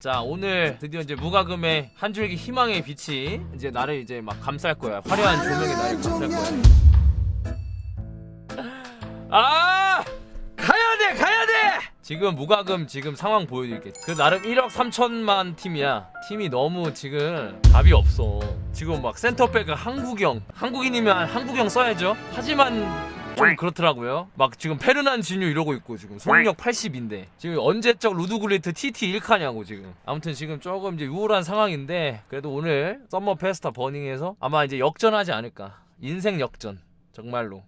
자 오늘 드디어 이제 무가금의 한 줄기 희망의 빛이 이제 나를 이제 막 감쌀 거야. 화려한 조명이 나를 감쌀 거야. 아! 가야 돼 가야 돼! 지금 무가금 지금 상황 보여드릴게. 그 나름 1억 3천만 팀이야. 팀이 너무 지금 답이 없어. 지금 막 센터백은 한국형 한국인이면 한국형 써야죠. 하지만 좀 그렇더라고요. 막 지금 페르난 진유 이러고 있고 지금 소능력 80인데 지금 언제적 루드굴리트 TT 1카냐고 지금. 아무튼 지금 조금 이제 우울한 상황인데 그래도 오늘 썸머 페스타 버닝에서 아마 이제 역전하지 않을까. 인생 역전 정말로.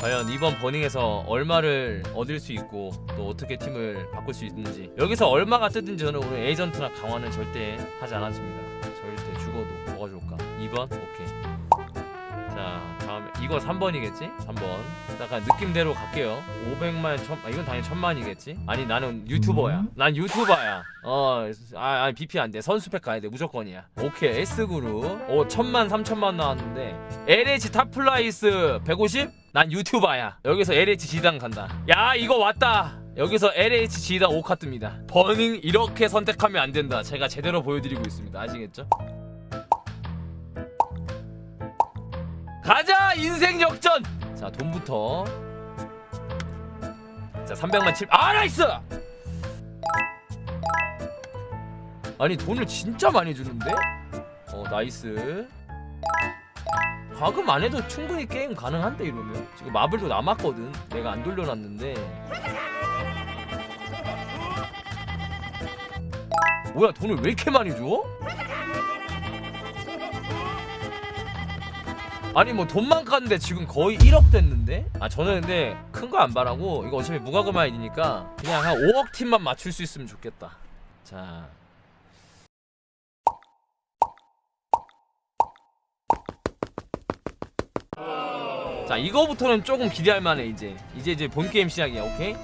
과연 이번 버닝에서 얼마를 얻을 수 있고 또 어떻게 팀을 바꿀 수 있는지 여기서 얼마가 뜨든지 저는 오늘 에이전트나 강화는 절대 하지 않았습니다 2번? 오케이. 자 다음에 이거 3번이겠지? 3번. 약간 느낌대로 갈게요. 500만 천 아, 이건 당연히 천만이겠지? 아니 나는 유튜버야. 난 유튜버야. 어 아, 아 BP 안 돼. 선수팩 가야 돼. 무조건이야. 오케이 S그룹. 오 천만 삼천만 나왔는데. LH 탑플라이스 150? 난 유튜버야. 여기서 LH 지당 간다. 야 이거 왔다. 여기서 LH 지당 5카 뜹니다. 버닝 이렇게 선택하면 안 된다. 제가 제대로 보여드리고 있습니다. 아시겠죠? 가자 인생 역전! 자 돈부터. 자 300만 7 아 나이스! 아니 돈을 진짜 많이 주는데? 어 나이스. 과금 안 해도 충분히 게임 가능한데 이러면? 지금 마블도 남았거든. 내가 안 돌려놨는데. 뭐야 돈을 왜 이렇게 많이 줘? 아니 뭐 돈만 깠는데 지금 거의 1억 됐는데? 아 저는 근데 큰 거 안 바라고 이거 어차피 무과금 아이니까 그냥 한 5억 팀만 맞출 수 있으면 좋겠다. 자. 자 이거부터는 조금 기대할 만해 이제. 이제 이제 본 게임 시작이야 오케이?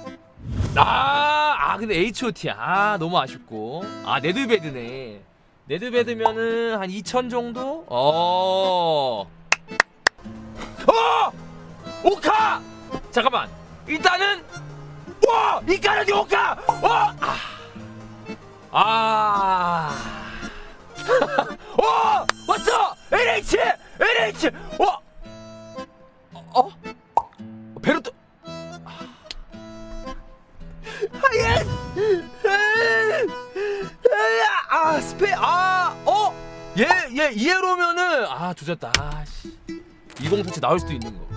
아, 아 근데 H.O.T야. 아 너무 아쉽고. 아 네드베드네. 네드베드면은 한 2천 정도? 어 어! 오카! 잠깐만 일단은 와! 이까라디 오카! 어! 아! 아! 어! 왔어! LH! LH! 어! 어? 베르토 하얀 아 스페 아 어 얘 얘 이해로면은 아 조졌다 아 씨 20 터치 나올 수도 있는 거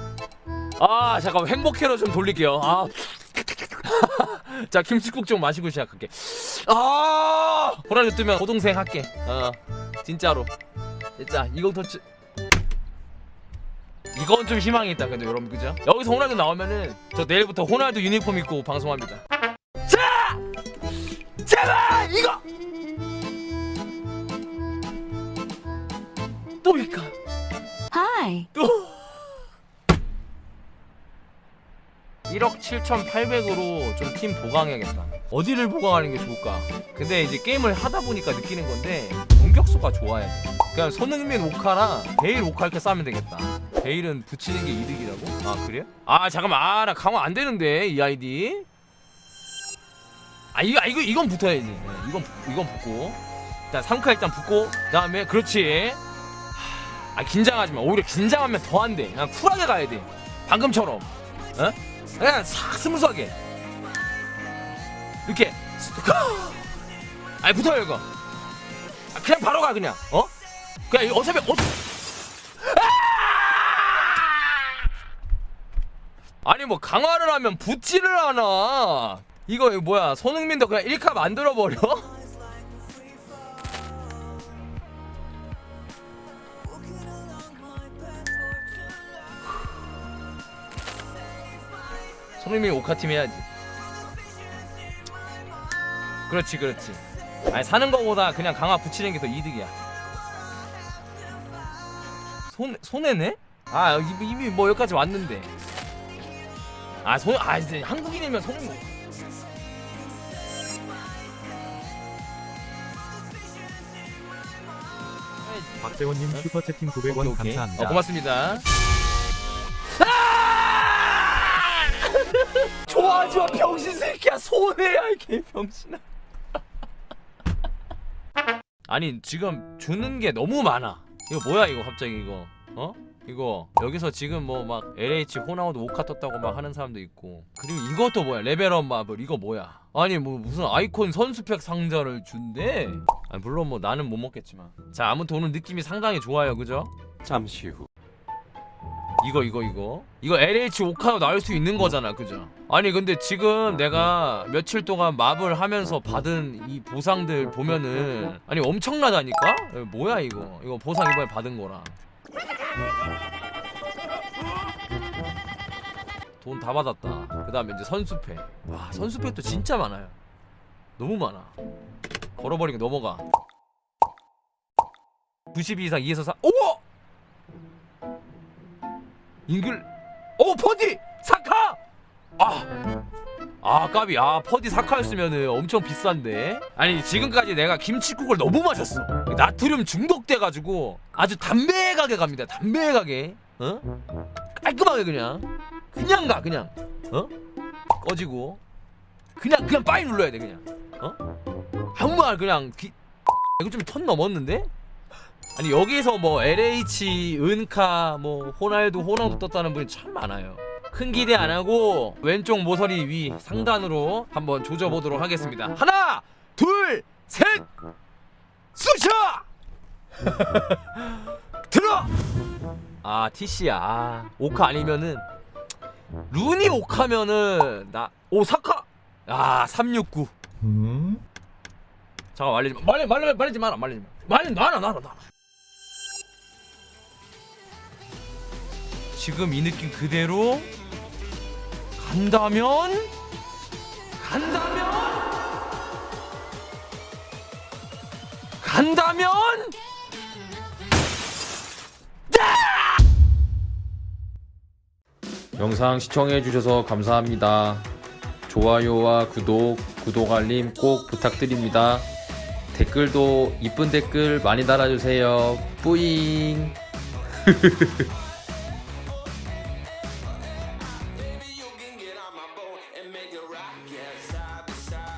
아 잠깐 행복회로 좀 돌릴게요. 아 자 김치국 좀 마시고 시작할게. 아! 호라도 뜨면 고동생 할게. 어. 진짜로. 진짜. 20 터치 이건 좀 희망이 있다 그래도 여러분 그죠? 여기서 호날두 나오면은 저 내일부터 호날두 유니폼 입고 방송합니다. 자! 제발! 이거! 또 일까? Hi. 또 1억 7,800으로 좀 팀 보강해야겠다. 어디를 보강하는 게 좋을까? 근데 이제 게임을 하다 보니까 느끼는 건데 공격수가 좋아야 돼. 그냥 손흥민 오카랑 베일 오카 이렇게 싸면 되겠다. 베일은 붙이는 게 이득이라고? 아 그래요? 아 잠깐만 아 나 강화 안 되는데 이 아이디. 아 이거 아, 이거 이건 붙어야지. 네, 이건 붙- 이건 붙고 일단 3카 일단 붙고 그다음에 그렇지. 아 긴장하지 마. 오히려 긴장하면 더 안 돼. 그냥 쿨하게 가야 돼. 방금처럼. 어? 그냥 싹 스무스하게. 이렇게. 아니 붙어요 이거. 아, 그냥 바로 가 그냥. 어? 그냥 어차피 어. 아! 아니 뭐 강화를 하면 붙지를 않아. 이거 뭐야? 손흥민도 그냥 1카 만들어 버려? 손흥민 오카팀 해야지. 그렇지, 그렇지. 아니 사는 거보다 그냥 강화 붙이는 게 더 이득이야. 손 손해네? 아 이미, 이미 뭐 여기까지 왔는데. 아손아 이제 한국인이면 손. 박재원님 슈퍼채팅 900원 오케이, 오케이. 감사합니다. 어, 고맙습니다. 하지마 병신 새끼야. 손해야 이 개 병신아. 아니 지금 주는 게 너무 많아. 이거 뭐야 이거 갑자기 이거? 어? 이거 여기서 지금 뭐 막 LH 호나우드 오카 떴다고 막 하는 사람도 있고. 그리고 이것도 뭐야? 레벨업 마블. 이거 뭐야? 아니 뭐 무슨 아이콘 선수팩 상자를 준대? 아니 물론 뭐 나는 못 먹겠지만. 자 아무튼 오늘 느낌이 상당히 좋아요. 그죠? 잠시 후. 이거 이거 이거. 이거 LH 오카도 나올 수 있는 거잖아 그죠? 아니 근데 지금 내가 며칠 동안 마블 하면서 받은 이 보상들 보면은 아니 엄청나다니까? 에, 뭐야 이거? 이거 보상 이번에 받은 거랑. 돈다 받았다. 그 다음에 이제 선수패. 와 선수패도 진짜 많아요. 너무 많아. 걸어버리고 넘어가. 92 이상 2에서 4 오워 잉글 오 퍼디! 사카! 아. 아 까비. 아 퍼디 사카였으면은 엄청 비싼데. 아니 지금까지 내가 김치국을 너무 마셨어. 나트륨 중독돼가지고 아주 담백하게 갑니다. 담백하게. 어? 깔끔하게 그냥. 그냥 가 그냥. 어? 꺼지고. 그냥 그냥 빠이 눌러야 돼 그냥. 어? 아무 말 그냥 귀 이거 좀턴 넘었는데 아니 여기서 뭐 LH, 은카, 뭐 호날두, 호나우두 떴다는 분이 참 많아요. 큰 기대 안 하고 왼쪽 모서리 위 상단으로 한번 조져 보도록 하겠습니다. 하나, 둘, 셋, 쑤셔! 들어! 아 TC야. 아, 오카 아니면은 루니 오카면은 나 오사카. 아 369. 잠깐 말리지 마. 말리 말리 말리지 마라. 말리지 마. 말리 놔라 놔라 놔라. 지금 이 느낌 그대로 간다면 간다면 간다면 영상 시청해주셔서 감사합니다. 좋아요와 구독, 구독 알림 꼭 부탁드립니다. 댓글도 이쁜 댓글 많이 달아주세요. 뿌잉!